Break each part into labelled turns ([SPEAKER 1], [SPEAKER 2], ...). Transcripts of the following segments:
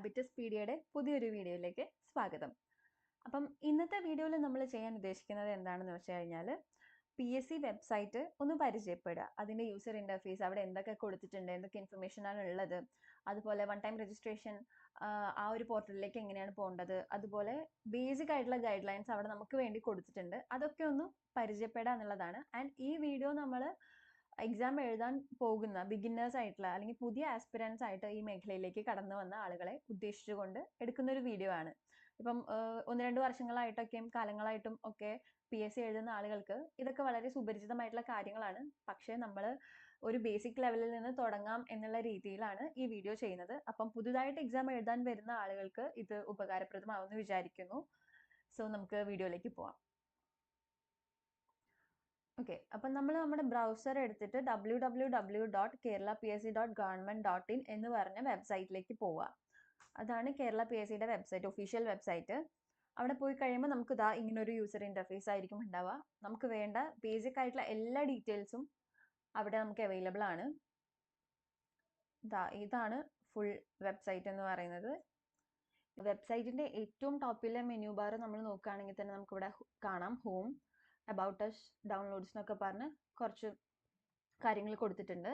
[SPEAKER 1] Habits പീഡിയയുടെ പുതിയൊരു വീഡിയോയിലേക്ക് സ്വാഗതം. അപ്പം ഇന്നത്തെ വീഡിയോയിൽ നമ്മൾ ചെയ്യാൻ ഉദ്ദേശിക്കുന്നത് എന്താണെന്ന് വെച്ച് കഴിഞ്ഞാൽ പി എസ് സി വെബ്സൈറ്റ് ഒന്ന് പരിചയപ്പെടുക. അതിന്റെ യൂസർ ഇന്റർഫേസ് അവിടെ എന്തൊക്കെ കൊടുത്തിട്ടുണ്ട് എന്തൊക്കെ ഇൻഫർമേഷൻ ആണ് ഉള്ളത് അതുപോലെ വൺ ടൈം രജിസ്ട്രേഷൻ ആ ഒരു പോർട്ടലിലേക്ക് എങ്ങനെയാണ് പോകേണ്ടത് അതുപോലെ ബേസിക് ആയിട്ടുള്ള ഗൈഡ് ലൈൻസ് അവിടെ നമുക്ക് വേണ്ടി കൊടുത്തിട്ടുണ്ട്. അതൊക്കെ ഒന്ന് പരിചയപ്പെടുക എന്നുള്ളതാണ്. ആൻഡ് ഈ വീഡിയോ നമ്മൾ എക്സാം എഴുതാൻ പോകുന്ന ബിഗിന്നേഴ്സ് ആയിട്ടുള്ള അല്ലെങ്കിൽ പുതിയ ആസ്പിരൻസ് ആയിട്ട് ഈ മേഖലയിലേക്ക് കടന്നു വന്ന ആളുകളെ ഉദ്ദേശിച്ചുകൊണ്ട് എടുക്കുന്ന ഒരു വീഡിയോ ആണ്. ഇപ്പം ഒന്ന് രണ്ട് വർഷങ്ങളായിട്ടൊക്കെയും കാലങ്ങളായിട്ടും ഒക്കെ പി എസ് സി എഴുതുന്ന ആളുകൾക്ക് ഇതൊക്കെ വളരെ സുപരിചിതമായിട്ടുള്ള കാര്യങ്ങളാണ്. പക്ഷേ നമ്മൾ ഒരു ബേസിക് ലെവലിൽ നിന്ന് തുടങ്ങാം എന്നുള്ള രീതിയിലാണ് ഈ വീഡിയോ ചെയ്യുന്നത്. അപ്പം പുതുതായിട്ട് എക്സാം എഴുതാൻ വരുന്ന ആളുകൾക്ക് ഇത് ഉപകാരപ്രദമാവുമെന്ന് വിചാരിക്കുന്നു. സോ നമുക്ക് വീഡിയോയിലേക്ക് പോവാം. ഓക്കെ അപ്പം നമ്മൾ നമ്മുടെ ബ്രൗസർ എടുത്തിട്ട് W W W dot Kerala P S C dot government dot in എന്ന് പറഞ്ഞ വെബ്സൈറ്റിലേക്ക് പോവുക അതാണ് കേരള പി എസ് സിയുടെ വെബ്സൈറ്റ് ഒഫീഷ്യൽ വെബ്സൈറ്റ് അവിടെ പോയി കഴിയുമ്പോൾ നമുക്ക് ഇതാ ഇങ്ങനൊരു യൂസർ ഇന്റർഫേസ് ആയിരിക്കും ഉണ്ടാവുക. നമുക്ക് വേണ്ട ബേസിക് ആയിട്ടുള്ള എല്ലാ ഡീറ്റെയിൽസും അവിടെ നമുക്ക് അവൈലബിൾ ആണ്. ഇതാ ഇതാണ് ഫുൾ വെബ്സൈറ്റ് എന്ന് പറയുന്നത്. വെബ്സൈറ്റിന്റെ ഏറ്റവും ടോപ്പിലെ മെനു ബാർ നമ്മൾ നോക്കുകയാണെങ്കിൽ തന്നെ നമുക്കിവിടെ കാണാം ഹോം അബൌട്ട് അസ് ഡൗൺലോഡ്സ് എന്നൊക്കെ പറഞ്ഞ് കുറച്ച് കാര്യങ്ങൾ കൊടുത്തിട്ടുണ്ട്.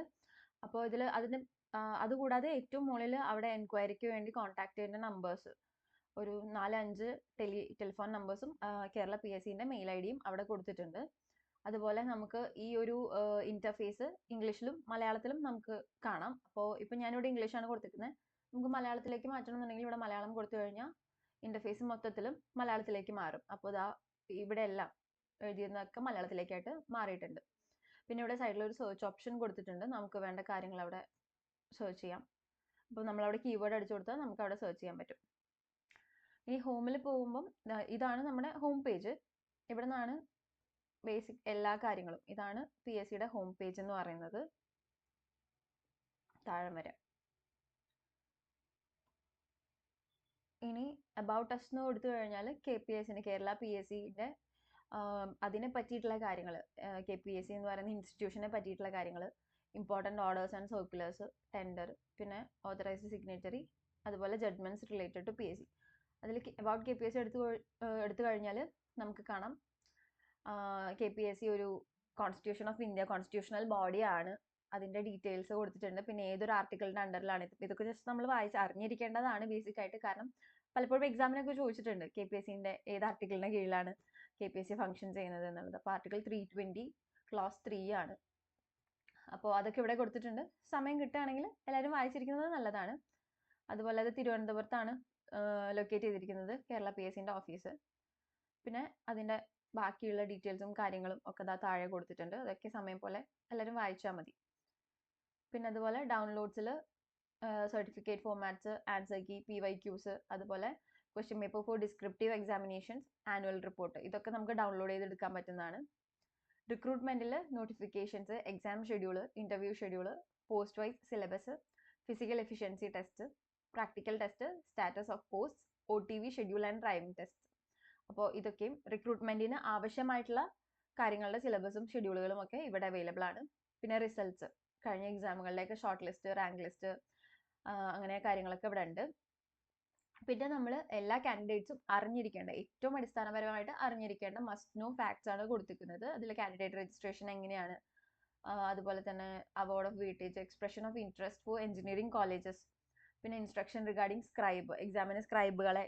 [SPEAKER 1] അപ്പോൾ ഇതിൽ അതിന് അതുകൂടാതെ ഏറ്റവും മുകളിൽ അവിടെ എൻക്വയറിക്ക് വേണ്ടി കോൺടാക്ട് ചെയ്യേണ്ട നമ്പേഴ്സ് ഒരു നാലഞ്ച് ടെലി ടെലിഫോൺ നമ്പേഴ്സും കേരള പി എസ് സിന്റെ മെയിൽ ഐ ഡിയും അവിടെ കൊടുത്തിട്ടുണ്ട്. അതുപോലെ നമുക്ക് ഈ ഒരു ഇന്റർഫേസ് ഇംഗ്ലീഷിലും മലയാളത്തിലും നമുക്ക് കാണാം. അപ്പോൾ ഇപ്പം ഞാനിവിടെ ഇംഗ്ലീഷാണ് കൊടുത്തിരിക്കുന്നത്. നമുക്ക് മലയാളത്തിലേക്ക് മാറ്റണമെന്നുണ്ടെങ്കിൽ ഇവിടെ മലയാളം കൊടുത്തു കഴിഞ്ഞാൽ ഇന്റർഫേസ് മൊത്തത്തിലും മലയാളത്തിലേക്ക് മാറും. അപ്പോൾ ഇതാ ഇവിടെ എല്ലാം എഴുതിയിരുന്നതൊക്കെ മലയാളത്തിലേക്കായിട്ട് മാറിയിട്ടുണ്ട്. പിന്നെ ഇവിടെ സൈഡിൽ ഒരു സെർച്ച് ഓപ്ഷൻ കൊടുത്തിട്ടുണ്ട്. നമുക്ക് വേണ്ട കാര്യങ്ങൾ അവിടെ സെർച്ച് ചെയ്യാം. അപ്പോൾ നമ്മളവിടെ കീവേഡ് അടിച്ചു കൊടുത്താൽ നമുക്ക് അവിടെ സെർച്ച് ചെയ്യാൻ പറ്റും. ഇനി ഹോമിൽ പോകുമ്പം ഇതാണ് നമ്മുടെ ഹോം പേജ് ഇവിടെ നിന്നാണ് ബേസിക് എല്ലാ കാര്യങ്ങളും. ഇതാണ് പി എസ് സിയുടെ ഹോം പേജ് എന്ന് പറയുന്നത്. താഴെ വരെ. ഇനി അബൌട്ട് അസ് എന്ന് കൊടുത്തു കഴിഞ്ഞാൽ കെ പി എസിന് കേരള പി എസ് സിന്റെ അതിനെ പറ്റിയിട്ടുള്ള കാര്യങ്ങൾ കെ പി എസ് സി എന്ന് പറയുന്ന ഇൻസ്റ്റിറ്റ്യൂഷനെ പറ്റിയിട്ടുള്ള കാര്യങ്ങൾ important orders and circulars tender പിന്നെ ഓതറൈസ്ഡ് സിഗ്നേച്ചറി അതുപോലെ judgements related to P S C അതിൽ about K P S C എടുത്തു എടുത്തു കഴിഞ്ഞാൽ നമുക്ക് കാണാം. കെ പി എസ് സി ഒരു കോൺസ്റ്റിറ്റ്യൂഷൻ ഓഫ് ഇന്ത്യ കോൺസ്റ്റിറ്റ്യൂഷണൽ ബോഡിയാണ് അതിന്റെ ഡീറ്റെയിൽസ് കൊടുത്തിട്ടുണ്ട്. പിന്നെ ഏതൊരു ആർട്ടിക്കിളിന്റെ അണ്ടറിലാണ് ഇതൊക്കെ ജസ്റ്റ് നമ്മൾ വായിച്ച് അറിഞ്ഞിരിക്കേണ്ടതാണ് ബേസിക് ആയിട്ട്. കാരണം പലപ്പോഴും എക്സാമിനൊക്കെ ചോദിച്ചിട്ടുണ്ട്. കെ പി എസ് സിന്റെ ഏത് ആർട്ടിക്കിളിന്റെ കീഴിലാണ് K P S C function ചെയ്യുന്നത് എന്നുള്ളത് അപ്പോൾ article three twenty clause three ആണ്. അപ്പോൾ അതൊക്കെ ഇവിടെ കൊടുത്തിട്ടുണ്ട്. സമയം കിട്ടുകയാണെങ്കിൽ എല്ലാവരും വായിച്ചിരിക്കുന്നത് നല്ലതാണ്. അതുപോലെ അത് തിരുവനന്തപുരത്താണ് ലൊക്കേറ്റ് ചെയ്തിരിക്കുന്നത് കേരള പി എസ് സിന്റെ ഓഫീസ് പിന്നെ അതിന്റെ ബാക്കിയുള്ള ഡീറ്റെയിൽസും കാര്യങ്ങളും ഒക്കെ ദാ താഴെ കൊടുത്തിട്ടുണ്ട്. അതൊക്കെ സമയം പോലെ എല്ലാവരും വായിച്ചാൽ മതി. പിന്നെ അതുപോലെ ഡൗൺലോഡ്സിൽ certificate formats answer key P Y Qs അതുപോലെ question paper for descriptive examinations annual report ഇതൊക്കെ നമുക്ക് ഡൗൺലോഡ് ചെയ്തെടുക്കാൻ പറ്റുന്നതാണ്. റിക്രൂട്ട്മെന്റിൽ notifications exam schedule interview schedule post wise syllabus physical efficiency test practical test status of post O T V schedule and driving test അപ്പോൾ ഇതൊക്കെയും റിക്രൂട്ട്മെന്റിന് ആവശ്യമായിട്ടുള്ള കാര്യങ്ങളുടെ സിലബസും ഷെഡ്യൂളുകളും ഒക്കെ ഇവിടെ അവൈലബിൾ ആണ്. പിന്നെ റിസൾട്ട്സ് കഴിഞ്ഞ എക്സാമുകളിലേക്ക് ഷോർട്ട് ലിസ്റ്റ് റാങ്ക് ലിസ്റ്റ് അങ്ങനെ കാര്യങ്ങളൊക്കെ ഇവിടെ ഉണ്ട്. പിന്നെ നമ്മൾ എല്ലാ കാൻഡിഡേറ്റ്സും അറിഞ്ഞിരിക്കേണ്ട ഏറ്റവും അടിസ്ഥാനപരമായിട്ട് അറിഞ്ഞിരിക്കേണ്ട മസ്റ്റ് നോ ഫാക്ട്സ് ആണ് കൊടുത്തിരിക്കുന്നത്. അതിൽ കാൻഡിഡേറ്റ് രജിസ്ട്രേഷൻ എങ്ങനെയാണ്? അതുപോലെ തന്നെ award of weightage expression of interest for engineering colleges പിന്നെ ഇൻസ്ട്രക്ഷൻ റിഗാർഡിംഗ് സ്ക്രൈബ് എക്സാമിന് സ്ക്രൈബുകളെ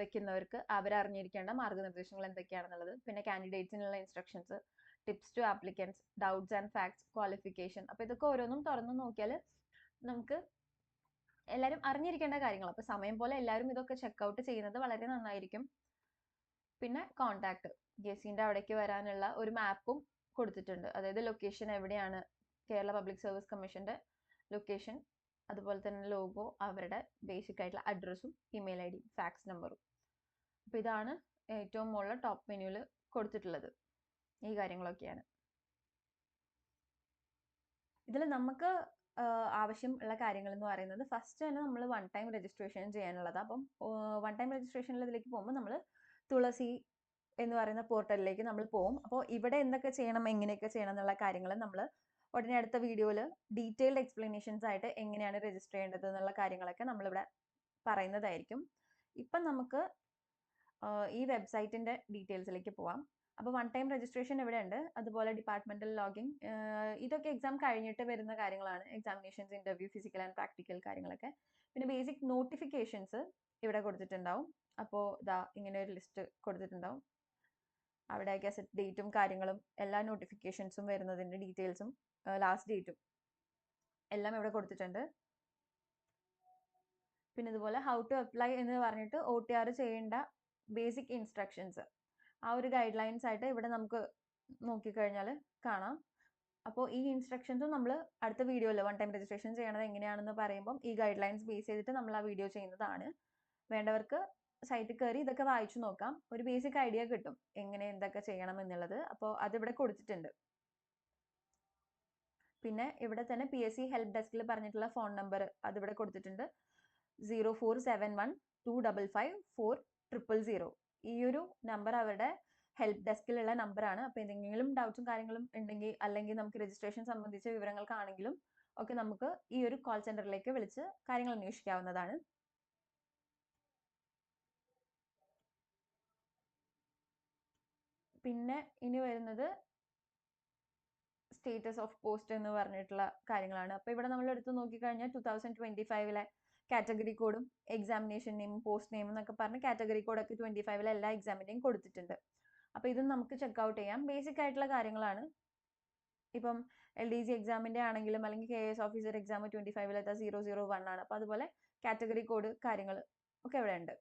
[SPEAKER 1] വെക്കുന്നവർക്ക് അവരറിഞ്ഞിരിക്കേണ്ട മാർഗനിർദ്ദേശങ്ങൾ എന്തൊക്കെയാണെന്നുള്ളത്. പിന്നെ കാൻഡിഡേറ്റ്സിനുള്ള instructions tips to applicants doubts and facts qualification അപ്പോൾ ഇതൊക്കെ ഓരോന്നും തുറന്നു നോക്കിയാൽ നമുക്ക് എല്ലാവരും അറിഞ്ഞിരിക്കേണ്ട കാര്യങ്ങൾ. അപ്പോൾ സമയം പോലെ എല്ലാവരും ഇതൊക്കെ ചെക്കൗട്ട് ചെയ്യുന്നത് വളരെ നന്നായിരിക്കും. പിന്നെ കോണ്ടാക്ട് ഗെസിന്റെ അവിടേക്ക് വരാനുള്ള ഒരു മാപ്പും കൊടുത്തിട്ടുണ്ട്. അതായത് ലൊക്കേഷൻ എവിടെയാണ്? കേരള പബ്ലിക് സർവീസ് കമ്മീഷന്റെ ലൊക്കേഷൻ അതുപോലെ തന്നെ ലോഗോ അവരുടെ ബേസിക് ആയിട്ടുള്ള അഡ്രസ്സും ഇമെയിൽ ഐ ഡിയും ഫാക്സ് നമ്പറും അപ്പോൾ ഇതാണ് ഏറ്റവും മുകളിൽ ടോപ്പ് മെനുവിൽ കൊടുത്തിട്ടുള്ളത് ഈ കാര്യങ്ങളൊക്കെയാണ്. ഇതിൽ നമുക്ക് ആവശ്യം ഉള്ള കാര്യങ്ങൾ എന്ന് പറയുന്നത് ഫസ്റ്റ് തന്നെ നമ്മൾ വൺ ടൈം രജിസ്ട്രേഷൻ ചെയ്യാനുള്ളത്. അപ്പം വൺ ടൈം രജിസ്ട്രേഷനിൽ ഇതിലേക്ക് പോകുമ്പോൾ നമ്മൾ തുളസി എന്ന് പറയുന്ന പോർട്ടലിലേക്ക് നമ്മൾ പോകും അപ്പോൾ ഇവിടെ എന്തൊക്കെ ചെയ്യണം എങ്ങനെയൊക്കെ ചെയ്യണം എന്നുള്ള കാര്യങ്ങൾ നമ്മൾ ഉടനെ അടുത്ത വീഡിയോയിൽ ഡീറ്റെയിൽഡ് എക്സ്പ്ലനേഷൻസ് ആയിട്ട് എങ്ങനെയാണ് രജിസ്റ്റർ ചെയ്യേണ്ടത് എന്നുള്ള കാര്യങ്ങളൊക്കെ നമ്മളിവിടെ പറയുന്നതായിരിക്കും. ഇപ്പം നമുക്ക് ഈ വെബ്സൈറ്റിന്റെ ഡീറ്റെയിൽസിലേക്ക് പോവാം. അപ്പോൾ വൺ ടൈം രജിസ്ട്രേഷൻ ഇവിടെ ഉണ്ട് അതുപോലെ ഡിപ്പാർട്ട്മെന്റൽ ലോഗിൻ ഇതൊക്കെ എക്സാം കഴിഞ്ഞിട്ട് വരുന്ന കാര്യങ്ങളാണ്. Examinations interview physical and practical കാര്യങ്ങളൊക്കെ. പിന്നെ ബേസിക് നോട്ടിഫിക്കേഷൻസ് ഇവിടെ കൊടുത്തിട്ടുണ്ടാവും. അപ്പോൾ ഇതാ ഇങ്ങനെ ഒരു ലിസ്റ്റ് കൊടുത്തിട്ടുണ്ടാവും. അവിടെ ഗസറ്റ് ഡേറ്റും കാര്യങ്ങളും എല്ലാ നോട്ടിഫിക്കേഷൻസും വരുന്നതിന്റെ ഡീറ്റെയിൽസും ലാസ്റ്റ് ഡേറ്റും എല്ലാം ഇവിടെ കൊടുത്തിട്ടുണ്ട്. പിന്നെ ഇതുപോലെ ഹൗ ടു അപ്ലൈ എന്ന് പറഞ്ഞിട്ട് ഒ ടി ആർ ചെയ്യേണ്ട ബേസിക് ഇൻസ്ട്രക്ഷൻസ് ആ ഒരു ഗൈഡ് ലൈൻസ് ആയിട്ട് ഇവിടെ നമുക്ക് നോക്കിക്കഴിഞ്ഞാൽ കാണാം. അപ്പോൾ ഈ ഇൻസ്ട്രക്ഷൻസും നമ്മൾ അടുത്ത വീഡിയോയിൽ വൺ ടൈം രജിസ്ട്രേഷൻ ചെയ്യണത് എങ്ങനെയാണെന്ന് പറയുമ്പം ഈ ഗൈഡ് ലൈൻസ് ബേസ് ചെയ്തിട്ട് നമ്മൾ ആ വീഡിയോ ചെയ്യുന്നതാണ്. വേണ്ടവർക്ക് സൈറ്റിൽ കയറി ഇതൊക്കെ വായിച്ചു നോക്കാം. ഒരു ബേസിക് ഐഡിയ കിട്ടും. എങ്ങനെ എന്തൊക്കെ ചെയ്യണം എന്നുള്ളത്. അപ്പോൾ അതിവിടെ കൊടുത്തിട്ടുണ്ട്. പിന്നെ ഇവിടെ തന്നെ പി എസ് സി ഹെൽപ്പ് ഡെസ്കിൽ പറഞ്ഞിട്ടുള്ള ഫോൺ നമ്പർ അതിവിടെ കൊടുത്തിട്ടുണ്ട്. Zero four seven one two double five four triple zero ഈ ഒരു നമ്പർ അവരുടെ ഹെൽപ്പ് ഡെസ്കിലുള്ള നമ്പറാണ് അപ്പോൾ എന്തെങ്കിലും ഡൗട്ട്സും കാര്യങ്ങളും ഉണ്ടെങ്കിൽ അല്ലെങ്കിൽ നമുക്ക് രജിസ്ട്രേഷൻ സംബന്ധിച്ച വിവരങ്ങൾക്കാണെങ്കിലും ഒക്കെ നമുക്ക് ഈ ഒരു കോൾ സെന്ററിലേക്ക് വിളിച്ച് കാര്യങ്ങൾ അന്വേഷിക്കാവുന്നതാണ്. പിന്നെ ഇനി വരുന്നത് സ്റ്റേറ്റസ് ഓഫ് പോസ്റ്റ് എന്ന് പറഞ്ഞിട്ടുള്ള കാര്യങ്ങളാണ്. അപ്പോൾ ഇവിടെ നമ്മൾ എടുത്ത് നോക്കിക്കഴിഞ്ഞാൽ ടു തൗസൻഡ് ട്വന്റി ഫൈവിലെ കാറ്റഗറി കോഡും എക്സാമിനേഷൻ നെയിമും പോസ്റ്റ് നെയിമും എന്നൊക്കെ പറഞ്ഞ് കാറ്റഗറി കോഡൊക്കെ ട്വന്റി ഫൈവിൽ എല്ലാ എക്സാമിന്റെയും കൊടുത്തിട്ടുണ്ട്. അപ്പോൾ ഇതും നമുക്ക് ചെക്ക് ഔട്ട് ചെയ്യാം. ബേസിക് ആയിട്ടുള്ള കാര്യങ്ങളാണ്. ഇപ്പം എൽ ഡി സി എക്സാമിന്റെ ആണെങ്കിലും അല്ലെങ്കിൽ K S officer exam twenty ഫൈവിലത്തെ zero zero one ആണ്. അപ്പോൾ അതുപോലെ കാറ്റഗറി കോഡ് കാര്യങ്ങൾ ഒക്കെ ഇവിടെ ഉണ്ട്.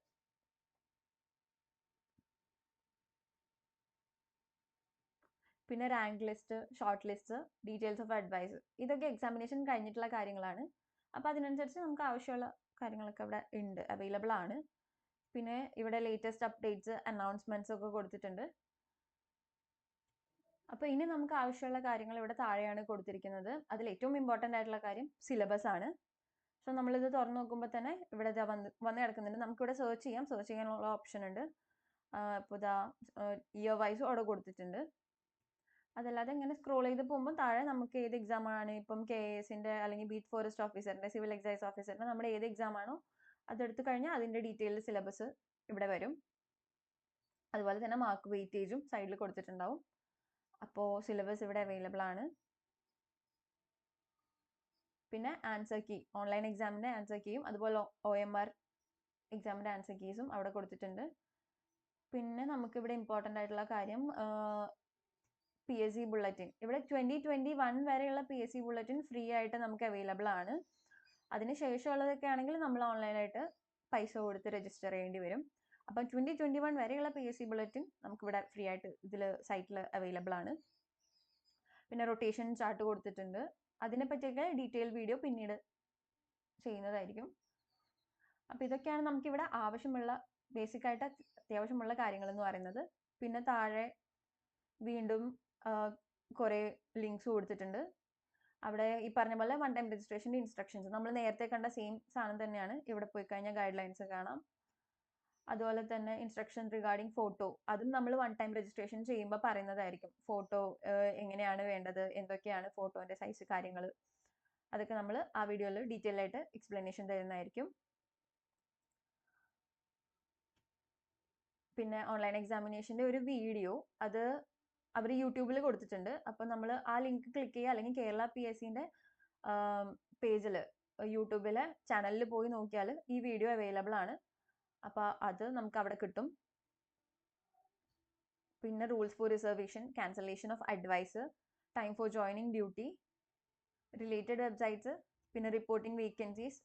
[SPEAKER 1] പിന്നെ rank list shortlist details of advice ഇതൊക്കെ എക്സാമിനേഷൻ കഴിഞ്ഞിട്ടുള്ള കാര്യങ്ങളാണ്. അപ്പോൾ അതിനനുസരിച്ച് നമുക്ക് ആവശ്യമുള്ള കാര്യങ്ങളൊക്കെ ഇവിടെ ഉണ്ട് അവൈലബിൾ ആണ്. പിന്നെ ഇവിടെ ലേറ്റസ്റ്റ് അപ്ഡേറ്റ്സ് അനൗൺസ്മെന്റ്സ് ഒക്കെ കൊടുത്തിട്ടുണ്ട്. അപ്പോൾ ഇനി നമുക്ക് ആവശ്യമുള്ള കാര്യങ്ങൾ ഇവിടെ താഴെയാണ് കൊടുത്തിരിക്കുന്നത്. അതിൽ ഏറ്റവും ഇമ്പോർട്ടന്റ് ആയിട്ടുള്ള കാര്യം സിലബസ് ആണ്. സോ നമ്മളിത് തുറന്നു നോക്കുമ്പോൾ തന്നെ ഇവിടെ ഇതാ വന്ന് വന്ന് കിടക്കുന്നുണ്ട്. നമുക്കിവിടെ സെർച്ച് ചെയ്യാം. സെർച്ച് ചെയ്യാനുള്ള ഓപ്ഷൻ ഉണ്ട്. ഇപ്പോൾ ഇതാ ഇയർ വൈസ് അവിടെ കൊടുത്തിട്ടുണ്ട്. അതല്ലാതെ ഇങ്ങനെ സ്ക്രോൾ ചെയ്ത് പോകുമ്പോൾ താഴെ നമുക്ക് ഏത് എക്സാം ആണ്? ഇപ്പം കെ എസിന്റെ അല്ലെങ്കിൽ ബീറ്റ് ഫോറസ്റ്റ് ഓഫീസറിന്റെ സിവിൽ എക്സൈസ് ഓഫീസറിന്റെ നമ്മുടെ ഏത് എക്സാം ആണോ അതെടുത്ത് കഴിഞ്ഞാൽ അതിന്റെ ഡീറ്റെയിൽഡ് സിലബസ് ഇവിടെ വരും. അതുപോലെ തന്നെ മാർക്ക് വെയിറ്റേജും സൈഡിൽ കൊടുത്തിട്ടുണ്ടാവും. അപ്പോൾ സിലബസ് ഇവിടെ അവൈലബിൾ ആണ്. പിന്നെ ആൻസർ കീ ഓൺലൈൻ എക്സാമിന്റെ ആൻസർ കീയും അതുപോലെ ഒ എം ആർ എക്സാമിന്റെ ആൻസർ കീസും അവിടെ കൊടുത്തിട്ടുണ്ട്. പിന്നെ നമുക്ക് ഇവിടെ ഇമ്പോർട്ടന്റ് ആയിട്ടുള്ള കാര്യം പി എസ് സി ബുള്ളറ്റിൻ ഇവിടെ ട്വന്റി ട്വന്റി വൺ വരെയുള്ള P S C bulletin free ആയിട്ട് നമുക്ക് അവൈലബിൾ ആണ്. അതിന് ശേഷമുള്ളതൊക്കെ ആണെങ്കിൽ നമ്മൾ ഓൺലൈനായിട്ട് പൈസ കൊടുത്ത് രജിസ്റ്റർ ചെയ്യേണ്ടി വരും. അപ്പം ട്വന്റി ട്വന്റി വൺ വരെയുള്ള പി എസ് സി ബുള്ളറ്റിൻ നമുക്കിവിടെ ഫ്രീ ആയിട്ട് ഇതിൽ സൈറ്റിൽ അവൈലബിൾ ആണ്. പിന്നെ റൊട്ടേഷൻ ചാർട്ട് കൊടുത്തിട്ടുണ്ട്. അതിനെ പറ്റിയൊക്കെ ഡീറ്റെയിൽ വീഡിയോ പിന്നീട് ചെയ്യുന്നതായിരിക്കും. അപ്പോൾ ഇതൊക്കെയാണ് നമുക്കിവിടെ ആവശ്യമുള്ള ബേസിക് ആയിട്ട് അത്യാവശ്യമുള്ള കാര്യങ്ങൾ പറയുന്നത്. പിന്നെ താഴെ വീണ്ടും കുറേ ലിങ്ക്സ് കൊടുത്തിട്ടുണ്ട്. അവിടെ ഈ പറഞ്ഞ പോലെ വൺ ടൈം രജിസ്ട്രേഷന്റെ ഇൻസ്ട്രക്ഷൻസ് നമ്മൾ നേരത്തെ കണ്ട സെയിം സാധനം തന്നെയാണ്. ഇവിടെ പോയി കഴിഞ്ഞാൽ ഗൈഡ് ലൈൻസ് കാണാം. അതുപോലെ തന്നെ ഇൻസ്ട്രക്ഷൻ റിഗാർഡിംഗ് ഫോട്ടോ അതും നമ്മൾ വൺ ടൈം രജിസ്ട്രേഷൻ ചെയ്യുമ്പോൾ പറയുന്നതായിരിക്കും. ഫോട്ടോ എങ്ങനെയാണ് വേണ്ടത്? എന്തൊക്കെയാണ് ഫോട്ടോന്റെ സൈസ് കാര്യങ്ങൾ അതൊക്കെ നമ്മൾ ആ വീഡിയോയിൽ ഡീറ്റെയിൽ ആയിട്ട് എക്സ്പ്ലനേഷൻ തരുന്നതായിരിക്കും. പിന്നെ ഓൺലൈൻ എക്സാമിനേഷന്റെ ഒരു വീഡിയോ അത് അവർ യൂട്യൂബിൽ കൊടുത്തിട്ടുണ്ട്. അപ്പോൾ നമ്മൾ ആ ലിങ്ക് ക്ലിക്ക് ചെയ്യുക അല്ലെങ്കിൽ കേരള പി എസ് സിന്റെ പേജിൽ യൂട്യൂബിലെ ചാനലിൽ പോയി നോക്കിയാൽ ഈ വീഡിയോ അവൈലബിൾ ആണ്. അപ്പോൾ അത് നമുക്ക് അവിടെ കിട്ടും. പിന്നെ rules for reservation cancellation of advice time for joining duty related websites പിന്നെ reporting vacancies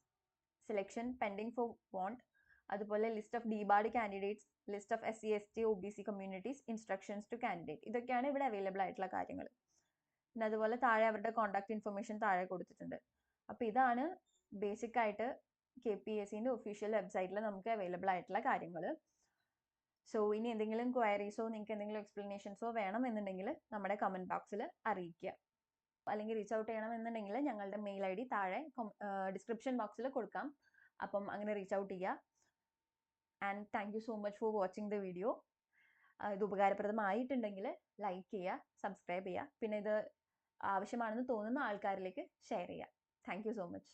[SPEAKER 1] selection pending for want അതുപോലെ list of debarred candidates list of S C S T O B C communities instructions to candidate ഇതൊക്കെയാണ് ഇവിടെ available ആയിട്ടുള്ള കാര്യങ്ങൾ. പിന്നെ അതുപോലെ താഴെ അവരുടെ കോൺടാക്ട് ഇൻഫർമേഷൻ താഴെ കൊടുത്തിട്ടുണ്ട്. അപ്പോൾ ഇതാണ് ബേസിക് ആയിട്ട് കെ പി എസ് സിന്റെ ഒഫീഷ്യൽ വെബ്സൈറ്റിൽ നമുക്ക് അവൈലബിൾ ആയിട്ടുള്ള കാര്യങ്ങൾ. സോ ഇനി എന്തെങ്കിലും ക്വയറീസോ നിങ്ങൾക്ക് എന്തെങ്കിലും എക്സ്പ്ലനേഷൻസോ വേണം എന്നുണ്ടെങ്കിൽ നമ്മുടെ കമന്റ് ബോക്സിൽ അറിയിക്കുക. അല്ലെങ്കിൽ റീച്ച് ഔട്ട് ചെയ്യണം എന്നുണ്ടെങ്കിൽ ഞങ്ങളുടെ മെയിൽ ഐ ഡി താഴെ ഡിസ്ക്രിപ്ഷൻ ബോക്സിൽ കൊടുക്കാം. അപ്പം അങ്ങനെ റീച്ച് ഔട്ട് ചെയ്യുക and thank you so much for watching the video ഇത് ഉപകാരപ്രദമായിട്ടുണ്ടെങ്കിൽ ലൈക്ക് ചെയ്യുക സബ്സ്ക്രൈബ് ചെയ്യുക പിന്നെ ഇത് ആവശ്യമാണെന്ന് തോന്നുന്ന ആൾക്കാരിലേക്ക് ഷെയർ ചെയ്യുക. Thank you so much